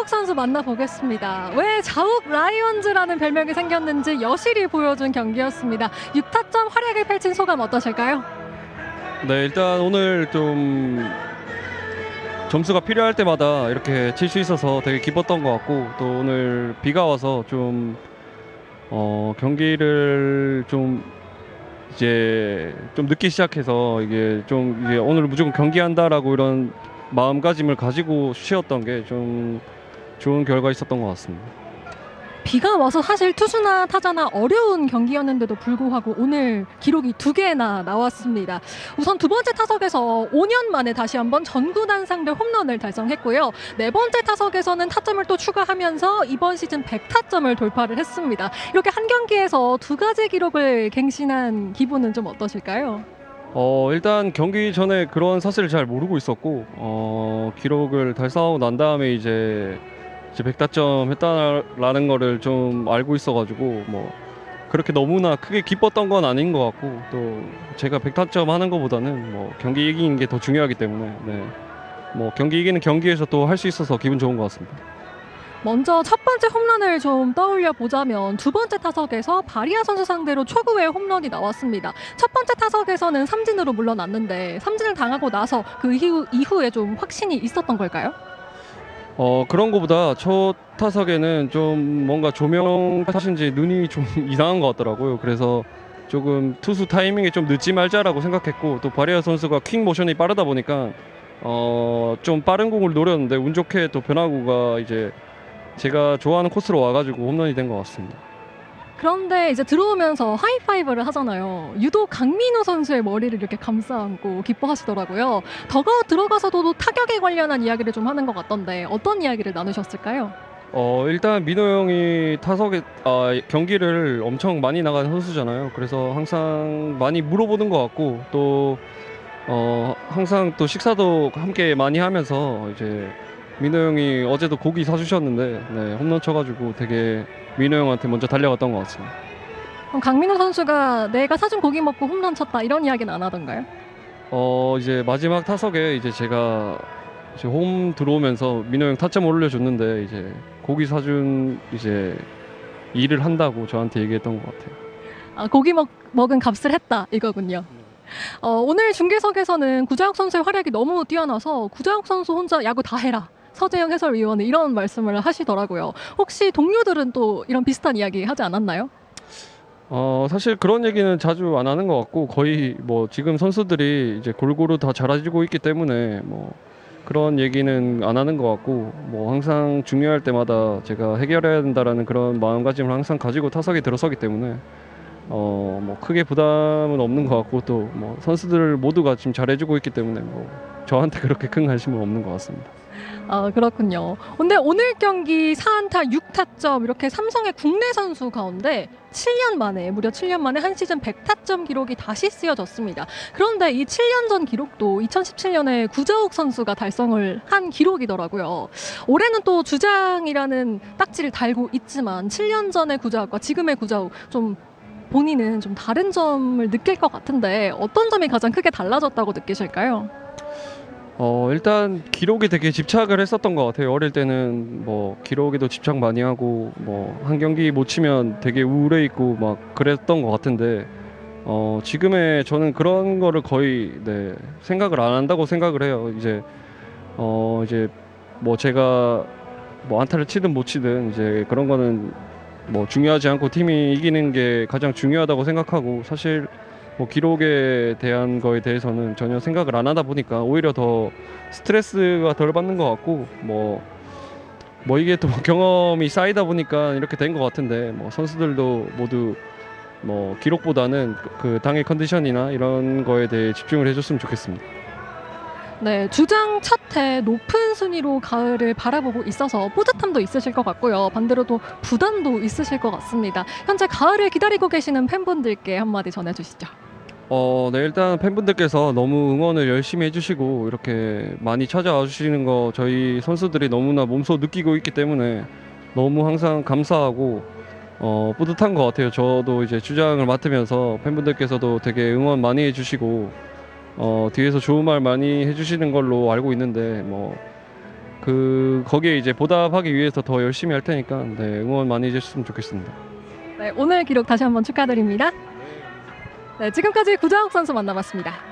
구자욱 선수 만나보겠습니다. 왜 자욱 라이온즈라는 별명이 생겼는지 여실히 보여준 경기였습니다. 6타점 활약을 펼친 소감 어떠실까요? 네, 일단 오늘 좀 점수가 필요할 때마다 이렇게 칠 수 있어서 되게 기뻤던 것 같고 또 오늘 비가 와서 좀 어, 경기를 좀 이제 좀 늦게 시작해서 이게 좀 이제 오늘 무조건 경기한다라고 이런 마음가짐을 가지고 쉬었던 게 좀 좋은 결과 있었던 것 같습니다. 비가 와서 사실 투수나 타자나 어려운 경기였는데도 불구하고 오늘 기록이 두 개나 나왔습니다. 우선 두 번째 타석에서 5년 만에 다시 한번 전구단 상대 홈런을 달성했고요. 네 번째 타석에서는 타점을 또 추가하면서 이번 시즌 100타점을 돌파를 했습니다. 이렇게 한 경기에서 두 가지 기록을 갱신한 기분은 좀 어떠실까요? 어 일단 경기 전에 그런 사실을 잘 모르고 있었고 어 기록을 달성하고 난 다음에 이제 이제 100타점 했다라는 거를 좀 알고 있어가지고 뭐 그렇게 너무나 크게 기뻤던 건 아닌 것 같고 또 제가 100타점 하는 것보다는 뭐 경기 이기는 게 더 중요하기 때문에 네. 뭐 경기 이기는 경기에서 또 할 수 있어서 기분 좋은 것 같습니다. 먼저 첫 번째 홈런을 좀 떠올려 보자면 두 번째 타석에서 바리아 선수 상대로 초구의 홈런이 나왔습니다. 첫 번째 타석에서는 삼진으로 물러났는데 삼진을 당하고 나서 그 이후, 이후에 좀 확신이 있었던 걸까요? 어 그런 거보다 첫 타석에는 좀 뭔가 조명 탓인지 눈이 좀 이상한 것 같더라고요. 그래서 조금 투수 타이밍에 좀 늦지 말자라고 생각했고 또 바리아 선수가 퀵 모션이 빠르다 보니까 어 좀 빠른 공을 노렸는데 운 좋게 또 변화구가 이제 제가 좋아하는 코스로 와가지고 홈런이 된 것 같습니다. 그런데 이제 들어오면서 하이파이브를 하잖아요. 유독 강민호 선수의 머리를 이렇게 감싸 안고 기뻐하시더라고요. 더가웃 들어가서도 타격에 관련한 이야기를 좀 하는 것 같던데 어떤 이야기를 나누셨을까요? 어 일단 민호 형이 타석에 아, 경기를 엄청 많이 나간 선수잖아요. 그래서 항상 많이 물어보는 것 같고 또 어, 항상 또 식사도 함께 많이 하면서 이제 민호 형이 어제도 고기 사주셨는데 네, 홈런 쳐가지고 되게 민호 형한테 먼저 달려갔던 것 같습니다. 그럼 강민호 선수가 내가 사준 고기 먹고 홈런 쳤다 이런 이야기는 안 하던가요? 어 이제 마지막 타석에 이제 제가 이제 홈 들어오면서 민호 형 타점 올려줬는데 이제 고기 사준 이제 일을 한다고 저한테 얘기했던 것 같아요. 아, 고기 먹, 먹은 값을 했다 이거군요. 어, 오늘 중계석에서는 구자욱 선수의 활약이 너무 뛰어나서 구자욱 선수 혼자 야구 다 해라. 서재영 해설위원은 이런 말씀을 하시더라고요. 혹시 동료들은 또 이런 비슷한 이야기 하지 않았나요? 어 사실 그런 얘기는 자주 안 하는 것 같고 거의 뭐 지금 선수들이 이제 골고루 다 잘해주고 있기 때문에 뭐 그런 얘기는 안 하는 것 같고 뭐 항상 중요할 때마다 제가 해결해야 된다라는 그런 마음가짐을 항상 가지고 타석에 들어서기 때문에 어 뭐 크게 부담은 없는 것 같고 또 뭐 선수들 모두가 지금 잘해주고 있기 때문에 뭐 저한테 그렇게 큰 관심은 없는 것 같습니다. 아 그렇군요. 근데 오늘 경기 4안타 6타점 이렇게 삼성의 국내 선수 가운데 7년 만에 무려 7년 만에 한 시즌 100타점 기록이 다시 쓰여졌습니다. 그런데 이 7년 전 기록도 2017년에 구자욱 선수가 달성을 한 기록이더라고요. 올해는 또 주장이라는 딱지를 달고 있지만 7년 전의 구자욱과 지금의 구자욱 좀 본인은 좀 다른 점을 느낄 것 같은데 어떤 점이 가장 크게 달라졌다고 느끼실까요? 어 일단 기록에 되게 집착을 했었던 것 같아요. 어릴 때는 뭐 기록에도 집착 많이 하고 뭐 한 경기 못 치면 되게 우울해 있고 막 그랬던 것 같은데 어 지금의 저는 그런 거를 거의 네 생각을 안 한다고 생각을 해요. 이제 어 이제 뭐 제가 뭐 안타를 치든 못 치든 이제 그런 거는 뭐 중요하지 않고 팀이 이기는 게 가장 중요하다고 생각하고 사실 뭐 기록에 대한 거에 대해서는 전혀 생각을 안 하다 보니까 오히려 더 스트레스가 덜 받는 것 같고 뭐, 뭐 이게 또 경험이 쌓이다 보니까 이렇게 된 것 같은데 뭐 선수들도 모두 뭐 기록보다는 그- 그 당의 컨디션이나 이런 거에 대해 집중을 해줬으면 좋겠습니다. 네, 주장 첫해 높은 순위로 가을을 바라보고 있어서 뿌듯함도 있으실 것 같고요. 반대로 또 부담도 있으실 것 같습니다. 현재 가을을 기다리고 계시는 팬분들께 한마디 전해주시죠. 어, 네, 일단 팬분들께서 너무 응원을 열심히 해주시고 이렇게 많이 찾아와 주시는 거 저희 선수들이 너무나 몸소 느끼고 있기 때문에 너무 항상 감사하고 어, 뿌듯한 것 같아요. 저도 이제 주장을 맡으면서 팬분들께서도 되게 응원 많이 해주시고 어, 뒤에서 좋은 말 많이 해주시는 걸로 알고 있는데 뭐. 그 거기에 이제 보답하기 위해서 더 열심히 할 테니까 네, 응원 많이 해주셨으면 좋겠습니다. 네, 오늘 기록 다시 한번 축하드립니다. 네, 지금까지 구자욱 선수 만나봤습니다.